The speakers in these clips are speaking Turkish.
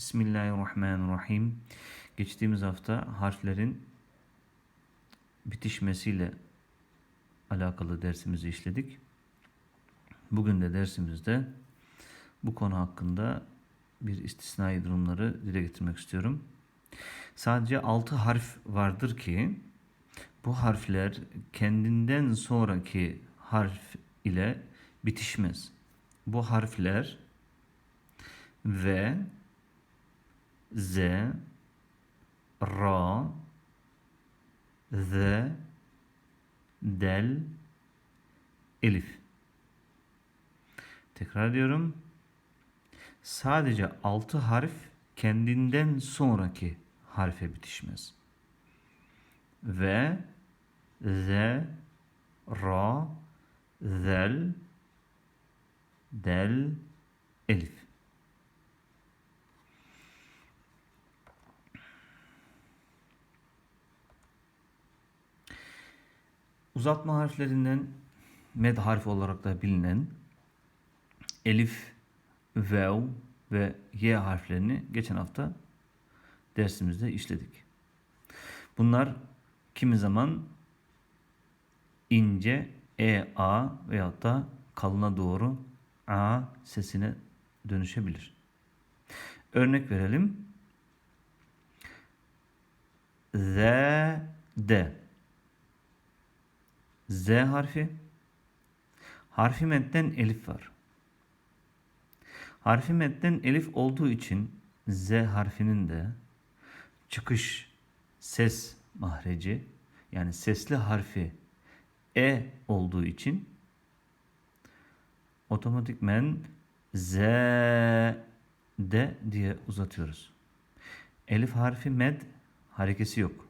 Bismillahirrahmanirrahim. Geçtiğimiz hafta harflerin bitişmesiyle alakalı dersimizi işledik. Bugün de dersimizde bu konu hakkında bir istisnai durumları dile getirmek istiyorum. Sadece 6 harf vardır ki bu harfler kendinden sonraki harf ile bitişmez. Bu harfler V, Z, Ra, Z, Del, Elif. Tekrar ediyorum. Sadece altı harf kendinden sonraki harfe bitişmez. V, Z, Ra, Zel, Del, Elif. Uzatma harflerinden med harfi olarak da bilinen elif, vev ve y harflerini geçen hafta dersimizde işledik. Bunlar kimi zaman ince e a veyahut da kalına doğru a sesine dönüşebilir. Örnek verelim. Z de Z harfi. Harfi medden elif var. Harfi medden elif olduğu için Z harfinin de çıkış ses mahreci yani sesli harfi E olduğu için otomatikmen Z de diye uzatıyoruz. Elif harfi med harekesi yok.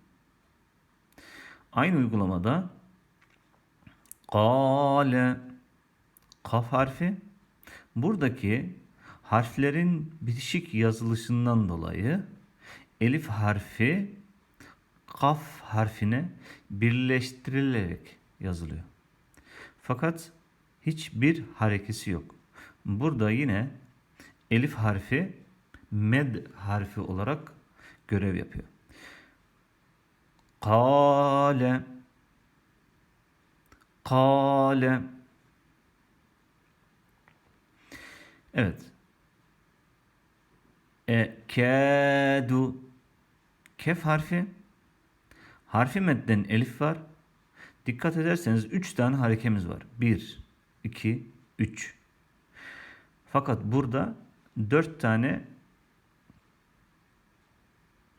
Aynı uygulamada Kale kaf harfi buradaki harflerin bitişik yazılışından dolayı elif harfi kaf harfine birleştirilerek yazılıyor. Fakat hiçbir harekesi yok. Burada yine elif harfi med harfi olarak görev yapıyor. Kale Kale. Evet. Ekadu. Kef harfi. Harfi medden elif var. Dikkat ederseniz 3 tane harekemiz var. 1, 2, 3. Fakat burada 4 tane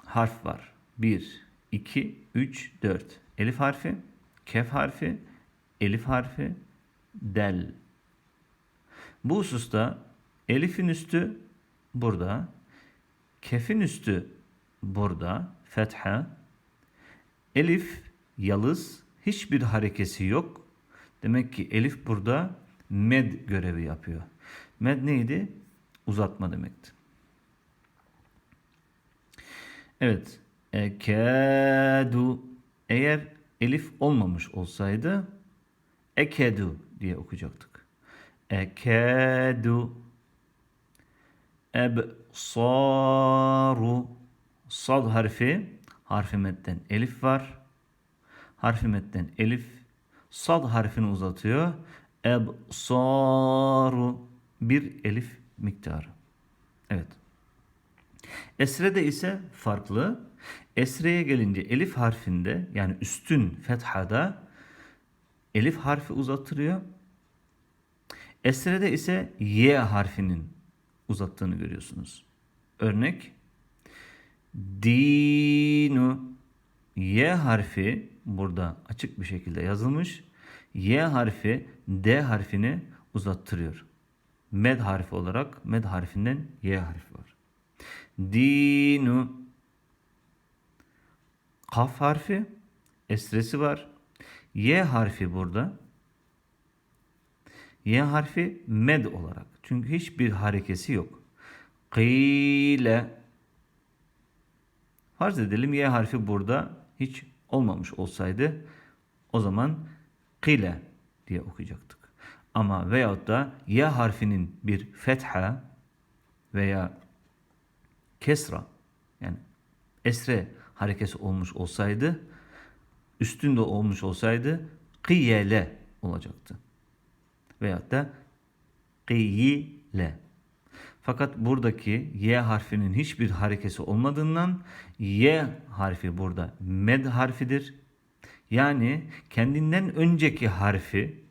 harf var. 1, 2, 3, 4. Elif harfi, kef harfi, elif harfi del. Bu hususta elifin üstü burada, kefin üstü burada, fetha. Elif yalız, hiçbir harekesi yok. Demek ki elif burada med görevi yapıyor. Med neydi? Uzatma demekti. Evet. Ekadu. Eğer elif olmamış olsaydı ekedu diye okuyacaktık. Ekedu ebsaru sad harfi harfi metten elif var. Harfi metten elif sad harfini uzatıyor. Ebsaru bir elif miktarı. Evet. Esre'de ise farklı. Esre'ye gelince elif harfinde yani üstün fethada elif harfi uzattırıyor. Esre'de ise y harfinin uzattığını görüyorsunuz. Örnek dinu y harfi burada açık bir şekilde yazılmış. Y harfi D harfini uzattırıyor. Med harfi olarak med harfinden Y harfi var. Dinu Kaf harfi esresi var. Y harfi burada. Y harfi med olarak. Çünkü hiçbir harekesi yok. Kıyle Farz edelim Y harfi burada hiç olmamış olsaydı o zaman kıyle diye okuyacaktık. Ama veyahut da Y harfinin bir fetha veya kesra yani esre harekesi olmuş olsaydı üstünde olmuş olsaydı kıyele olacaktı. Veyahut da kıyile. Fakat buradaki y harfinin hiçbir harekesi olmadığından y harfi burada med harfidir. Yani kendinden önceki harfi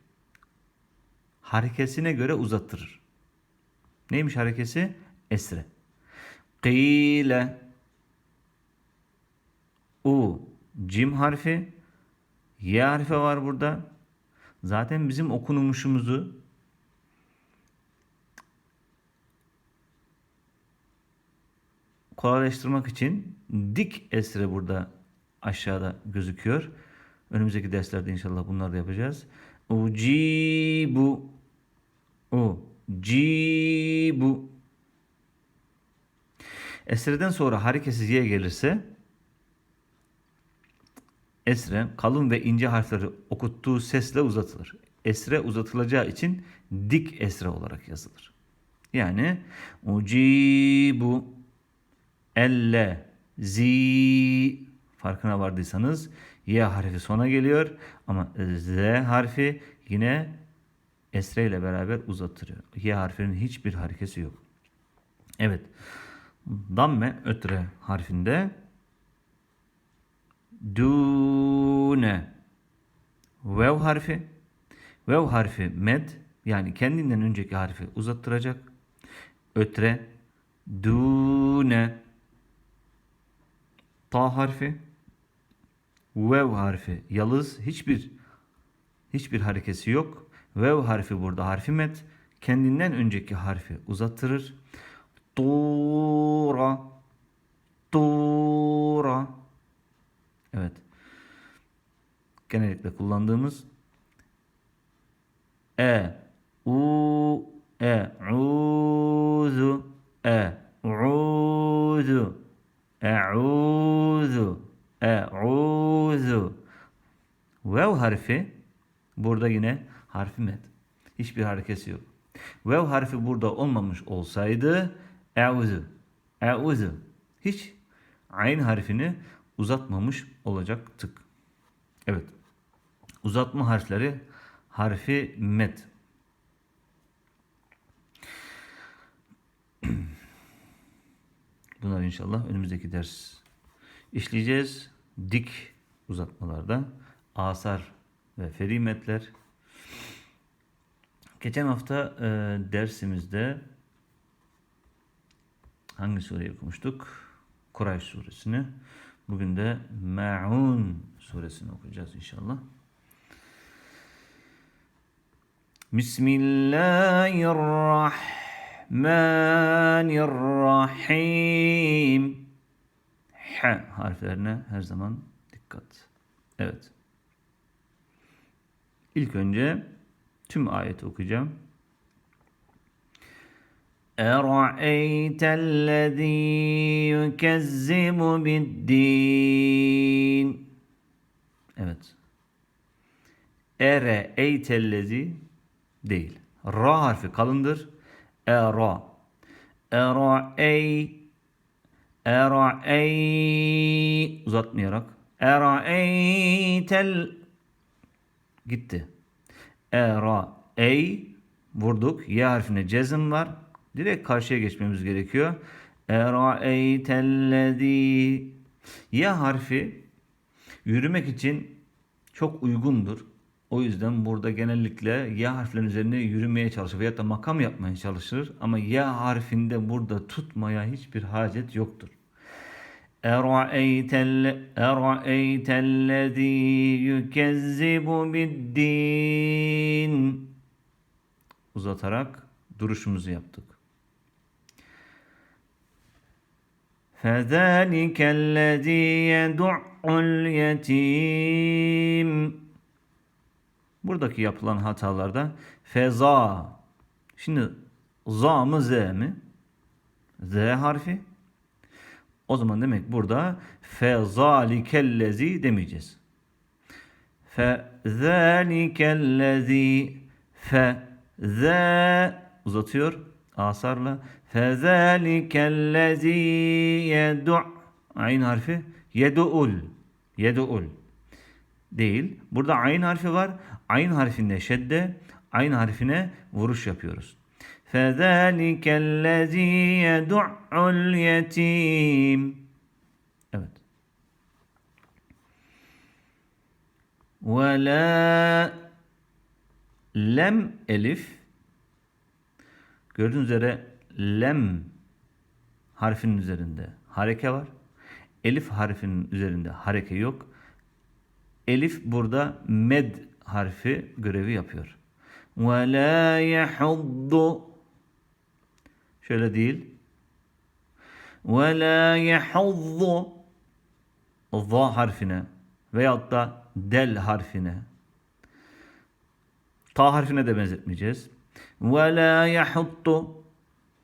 harekesine göre uzattırır. Neymiş harekesi? Esre. Kıyle. U. Cim harfi. Y harfi var burada. Zaten bizim okunmuşumuzu kolaylaştırmak için dik esre burada aşağıda gözüküyor. Önümüzdeki derslerde inşallah bunları da yapacağız. Ucibu Ucibu Esreden sonra hareketsiz ye gelirse esre kalın ve ince harfleri okuttuğu sesle uzatılır. Esre uzatılacağı için dik esre olarak yazılır. Yani ucibu elle zi farkına vardıysanız y harfi sona geliyor ama z harfi yine esre ile beraber uzattırıyor. Y harfinin hiçbir harekesi yok. Evet. Damme ötre harfinde dune vev harfi vev harfi med yani kendinden önceki harfi uzattıracak. Ötre dune ta harfi vev harfi yalız hiçbir hiçbir harekesi yok. Vev harfi burada harfi met kendinden önceki harfi uzattırır. Tura Genellikle kullandığımız e u e uzu e uzu e'uzu e'uzu Vev harfi burada yine harfi met. Hiçbir harekesi yok. Vev harfi burada olmamış olsaydı e'uzu e'uzu hiç ayn harfini uzatmamış olacaktık. Evet. Uzatma harfleri harfi met. Bunlar inşallah önümüzdeki ders işleyeceğiz. Dik uzatmalarda asar ve ferimetler. Geçen hafta e, dersimizde hangi sureyi okumuştuk? Kurayş suresini. Bugün de Ma'un suresini okuyacağız inşallah. Bismillahirrahmanirrahim. H harflerine her zaman dikkat. Evet. İlk önce tüm ayeti okuyacağım. أرأيت الذي يكذب بالدين Evet. Ere eytellezi değil. Ra harfi kalındır. Era. Era ey Era ey uzatmayarak. Era eytel gitti. Era ey vurduk. Y harfine cezim var. Direkt karşıya geçmemiz gerekiyor. Eraeytellezî Ya harfi yürümek için çok uygundur. O yüzden burada genellikle ya harflerin üzerine yürümeye çalışır veyahut da makam yapmaya çalışır. Ama ya harfinde burada tutmaya hiçbir hacet yoktur. Eraeytellezî yükezzibu biddin uzatarak duruşumuzu yaptık. فَذَٰلِكَ الَّذ۪ي يَدُعُّ الْيَت۪يمِ Buradaki yapılan hatalarda feza. Şimdi za mı z mi? Z harfi. O zaman demek burada fezalikellezi demeyeceğiz. Fezalikellezi fe uzatıyor asarla. Fezalikellezi yedu ayn harfi yeduul yeduul Değil. Burada ayn harfi var. Ayn harfinde şedde, ayn harfine vuruş yapıyoruz. فَذَٰلِكَ الَّذ۪ي يَدُعُّ الْيَت۪يمِ Evet. وَلَا lem elif gördüğünüz üzere lem harfinin üzerinde hareke var. Elif harfinin üzerinde hareke yok. Elif burada med harfi görevi yapıyor. Ve la yahuddu şöyle değil. Ve la yahuddu za harfine veyahut da del harfine ta harfine de benzetmeyeceğiz. Ve la yahuddu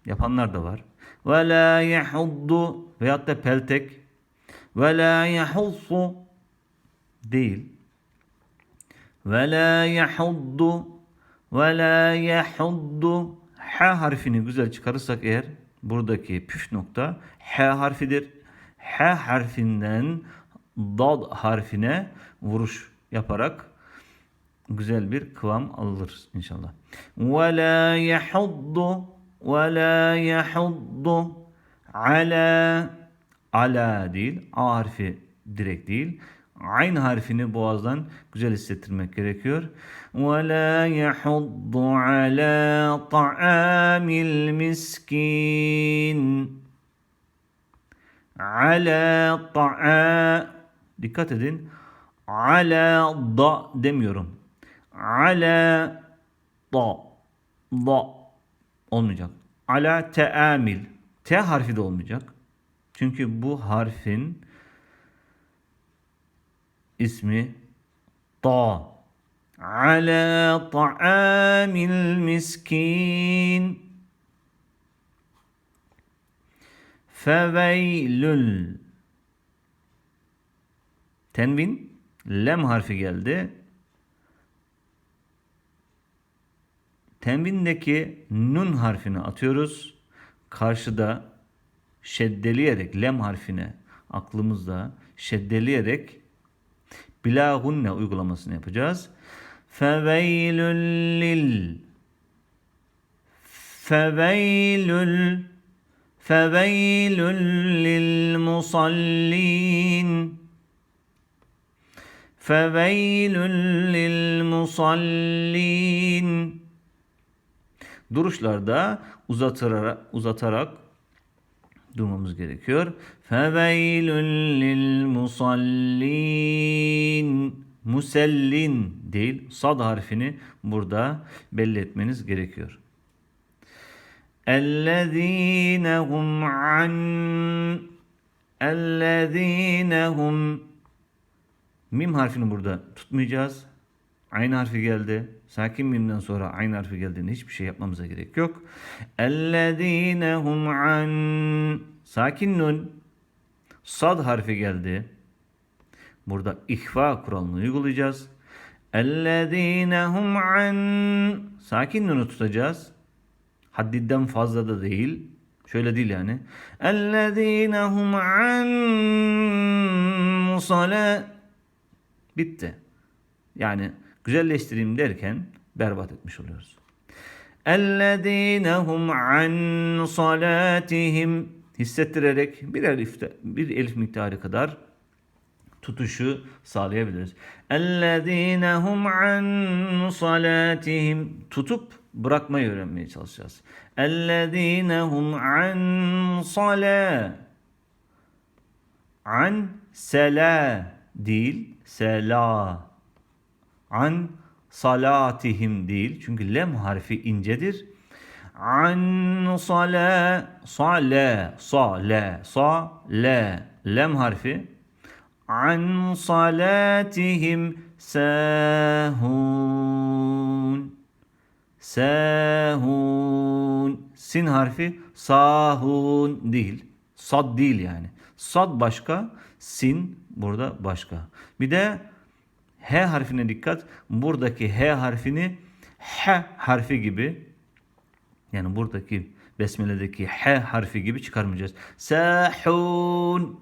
yapanlar da var. Ve la yahuddu veyahut da peltek ve la yahussu değil. Ve la yahuddu ve la yahuddu H harfini güzel çıkarırsak eğer buradaki püf nokta H harfidir. H harfinden dad harfine vuruş yaparak güzel bir kıvam alır inşallah. Ve la yahuddu ve la yahuddu ala ala değil. A harfi direkt değil. Ayn harfini boğazdan güzel hissettirmek gerekiyor. وَلَا يَحُضُّ عَلَى طَعَامِ الْمِسْكِينَ Ala ta'a Dikkat edin. Ala da demiyorum. Ala da da olmayacak. Ala teamil. T harfi de olmayacak. Çünkü bu harfin ismi ta. Ala ta'amil miskin. Feveylül. Tenvin. Lem harfi geldi. Tenvindeki nun harfini atıyoruz. Karşıda şeddeleyerek lem harfine aklımızda şeddeleyerek bila hunne uygulamasını yapacağız. Feveylül lil. Feveylül. Feveylül lil musallin. Feveylül lil musallin. Duruşlarda uzatarak, uzatarak durmamız gerekiyor. Feveylül lil musallin Musellin değil sad harfini burada belli etmeniz gerekiyor. اَلَّذ۪ينَ هُمْ عَنْ اَلَّذ۪ينَ هُمْ Mim harfini burada tutmayacağız. Ayn harfi geldi. Sakin mimden sonra aynı harfi geldiğinde hiçbir şey yapmamıza gerek yok. Ellezinehum an Sakin nun. Sad harfi geldi. Burada ihfa kuralını uygulayacağız. Ellezinehum an Sakin nunu tutacağız. Haddiden fazla da değil. Şöyle değil yani. Ellezinehum an sala Bitti. Yani güzelleştireyim derken berbat etmiş oluyoruz. اَلَّذ۪ينَ هُمْ عَنْ صَلَاتِهِمْ Hissettirerek bir elif, bir elif miktarı kadar tutuşu sağlayabiliriz. اَلَّذ۪ينَ هُمْ عَنْ صَلَاتِهِمْ Tutup bırakmayı öğrenmeye çalışacağız. اَلَّذ۪ينَ هُمْ عَنْ صَلَى An sela değil, sela. An salatihim değil. Çünkü lem harfi incedir. An sala sala sala sa la lem harfi. An salatihim sahun. Sahun. Sin harfi sahun değil. Sad değil yani. Sad başka sin burada başka. Bir de H harfine dikkat buradaki H harfini H harfi gibi yani buradaki Besmele'deki H harfi gibi çıkarmayacağız. Sahun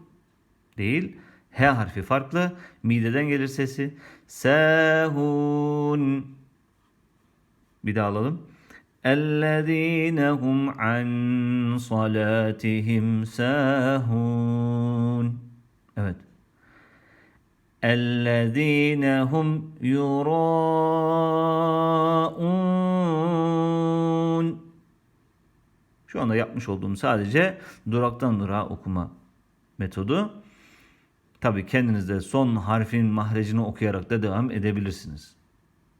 değil. H harfi farklı. Mideden gelir sesi. Sahun. Bir daha alalım. اَلَّذ۪ينَ هُمْ عَنْ صَلَاتِهِمْ سَاهُونَ Evet. اَلَّذ۪ينَ هُمْ يُرَاءُونَ Şu anda yapmış olduğum sadece duraktan durağa okuma metodu. Tabi kendiniz de son harfin mahrecini okuyarak da devam edebilirsiniz.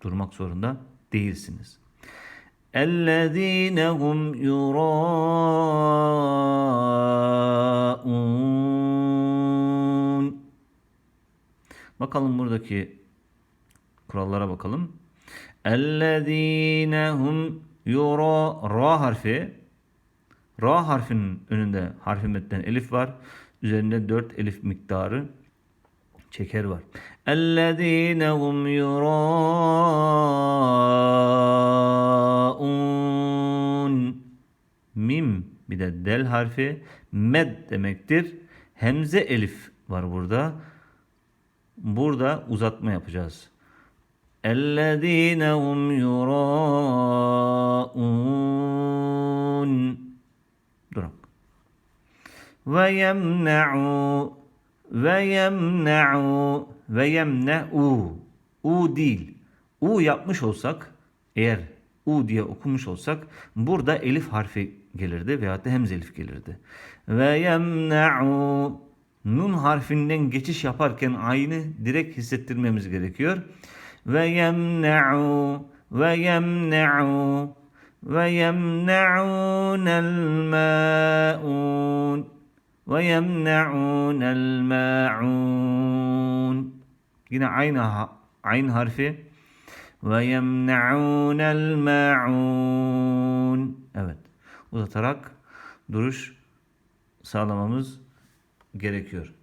Durmak zorunda değilsiniz. اَلَّذ۪ينَ هُمْ يُرَاءُونَ Bakalım buradaki kurallara bakalım. Ellezinehum yura ra harfi ra harfinin önünde harfi metten elif var. Üzerinde 4 elif miktarı çeker var. Ellezinehum yuraun mim bir de del harfi med demektir. Hemze elif var burada. Burada uzatma yapacağız. اَلَّذ۪ينَ هُمْ يُرَاءُونَ Durak. Ve yemne'u ve yemne'u ve yemne'u u değil. U yapmış olsak eğer u diye okumuş olsak burada elif harfi gelirdi veyahut da hemze elif gelirdi. Ve yemne'u nun harfinden geçiş yaparken aynı direkt hissettirmemiz gerekiyor. Ve yemne'u ve yemne'u ve yemne'unel ma'un ve yemne'unel ma'un yine aynı aynı harfi. ve yemne'unel ma'un evet. Uzatarak duruş sağlamamız gerekiyor.